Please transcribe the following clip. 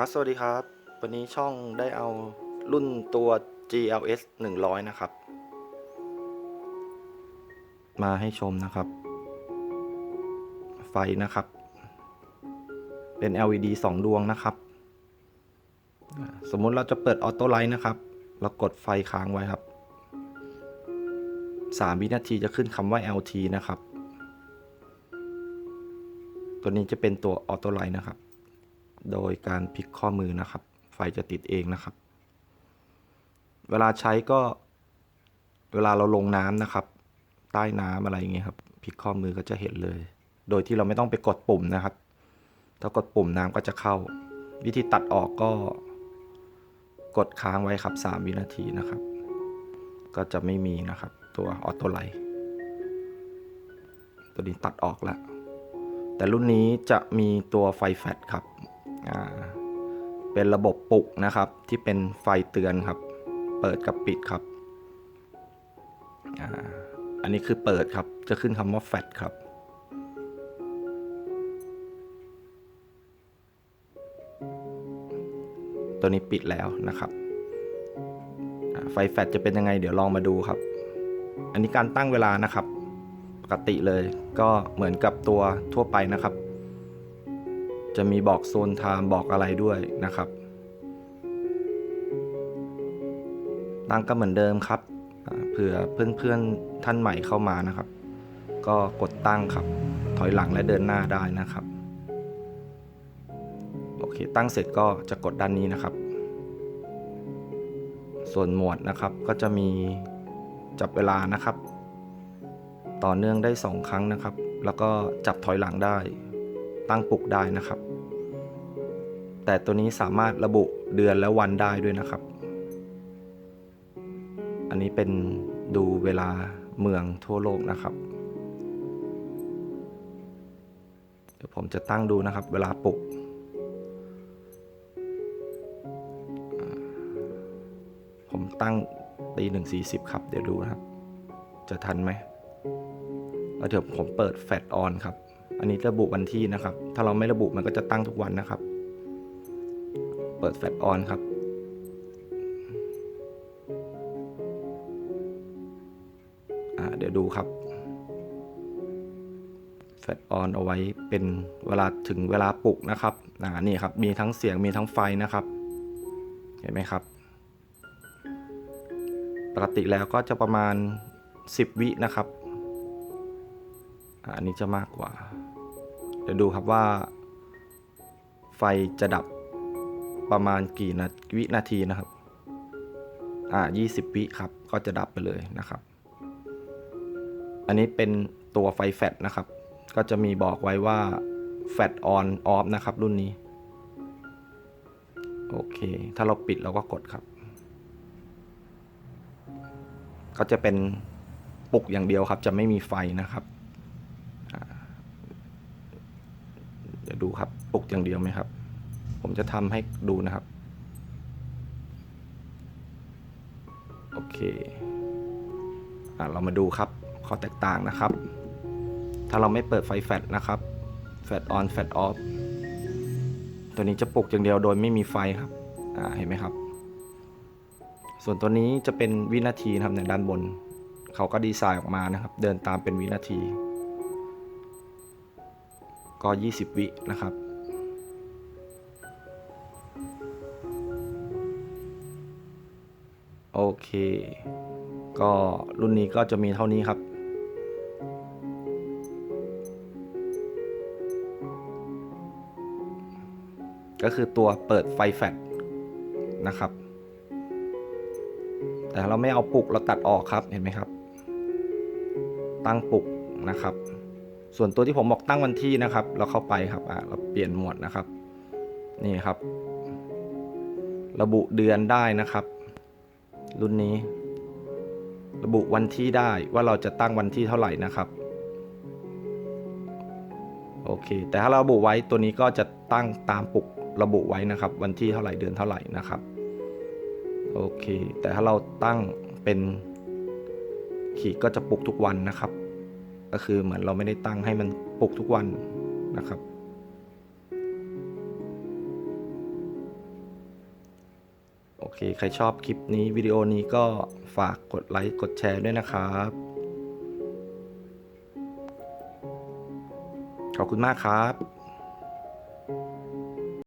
ครับสวัสดีครับ วันนี้ช่องได้เอารุ่นตัว GLS 100 นะครับ มาให้ชมนะครับ ไฟนะครับ เป็น LED 2 ดวงนะครับ สมมุติเราจะเปิดออโต้ไลท์นะครับ เรากดไฟค้างไว้ครับ 3 วินาทีจะขึ้นคำว่า LT นะครับ ตัวนี้จะเป็นตัวออโต้ไลท์นะครับ โดยการพลิกข้อมือนะครับ ไฟจะติดเองนะครับ เวลาใช้ก็เวลาเราลงน้ำนะครับ ใต้น้ำอะไรอย่างเงี้ยครับพลิกข้อมือก็จะเห็นเลย โดยที่เราไม่ต้องไปกดปุ่มนะครับ ถ้ากดปุ่มน้ำก็จะเข้า วิธีตัดออกก็ กดค้างไว้ครับ 3 วินาทีนะครับ ก็จะไม่มีนะครับ ตัวออโต้ไลท์ตัวนี้ตัดออกแล้วแต่รุ่นนี้จะมีตัวไฟแฟลชครับ เป็นระบบปลุกนะครับ ที่เป็นไฟเตือนครับ เปิดกับปิดครับอันนี้คือเปิดครับ จะขึ้นคำว่าแฟลชครับ ตัวนี้ปิดแล้วนะครับ ไฟแฟลชจะเป็นยังไงเดี๋ยวลองมาดูครับ อันนี้การตั้งเวลานะครับ ปกติเลยก็เหมือนกับตัวทั่วไปนะครับ จะมีบอกโซนไทม์บอกอะไรด้วยนะครับตั้งก็เหมือนเดิมครับอ่าเผื่อเพื่อนๆท่านใหม่เข้ามานะครับ ก็กดตั้งครับ ถอยหลังและเดินหน้าได้นะครับ โอเค ตั้งเสร็จก็จะกดด้านนี้นะครับ ส่วนหมวดนะครับก็จะมีจับเวลานะครับ ต่อเนื่องได้ 2 ครั้งนะครับ แล้วก็จับถอยหลังได้ ตั้งปลุกได้นะครับ แต่ตัวนี้สามารถระบุเดือนและวันได้ด้วยนะครับ อันนี้เป็นดูเวลาเมืองทั่วโลกนะครับ เดี๋ยวผมจะตั้งดูนะครับ เวลาปลุกผมตั้งตีหนึ่งสี่สิบครับ เดี๋ยวดูนะครับ จะทันไหมแล้วเดี๋ยวผมเปิดแฟลชออนครับ อันนี้ระบุวันที่นะครับ ถ้าเราไม่ระบุมันก็จะตั้งทุกวันนะครับ เปิดแฟลชออนครับ เดี๋ยวดูครับ แฟลชออนเอาไว้เป็นเวลาถึงเวลาปลุกนะครับอ่านี่ครับ มีทั้งเสียงมีทั้งไฟนะครับ เห็นไหมครับ ปกติแล้วก็จะประมาณ 10 วินะครับอันนี้จะมากกว่า ดี๋ยวดูครับว่า ไฟจะดับประมาณกี่นาวินาทีนะครับ อ่า 20 วิครับ ก็จะดับไปเลยนะครับ อันนี้เป็นตัวไฟแฟลชนะครับ ก็จะมีบอกไว้ว่าแฟลชออนออฟนะครับ รุ่นนี้ โอเค ถ้าเราปิดเราก็กดครับ ก็จะเป็นปลุกอย่างเดียวครับ จะไม่มีไฟนะครับ ดี๋ยวดูครับปลุกอย่างเดียวไหมครับ ผมจะทำให้ดูนะครับ โอเคอะเรามาดูครับข้อแตกต่างนะครับ ถ้าเราไม่เปิดไฟแฟลชนะครับแฟลชออนแฟลชออฟตัวนี้จะปลุกอย่างเดียวโดยไม่มีไฟครับอ่าเห็นไหมครับ ส่วนตัวนี้จะเป็นวินาทีนะครับในด้านบน เขาก็ดีไซน์ออกมานะครับ เดินตามเป็นวินาที ก็ 20 วินะครับ โอเค ก็รุ่นนี้ก็จะมีเท่านี้ครับก็คือตัวเปิดไฟแฟลชนะครับ แต่เราไม่เอาปลุกเราตัดออกครับเห็นไหมครับ ตั้งปลุกนะครับ ส่วนตัวที่ผมบอกตั้งวันที่นะครับ เราเข้าไปครับอะเราเปลี่ยนหมวดนะครับ นี่ครับ ระบุเดือนได้นะครับ รุ่นนี้ ระบุวันที่ได้ว่าเราจะตั้งวันที่เท่าไหร่นะครับโอเค แต่ถ้าเราระบุไว้ตัวนี้ก็จะตั้งตามปลุกระบุไว้นะครับ วันที่เท่าไหร่เดือนเท่าไหร่นะครับโอเค แต่ถ้าเราตั้งเป็นขีดก็จะปลุกทุกวันนะครับ ก็คือเหมือนเราไม่ได้ตั้งให้มันปลุกทุกวันนะครับ โอเค ใครชอบคลิปนี้วิดีโอนี้ก็ฝากกดไลค์ กดแชร์ด้วยนะครับ ขอบคุณมากครับ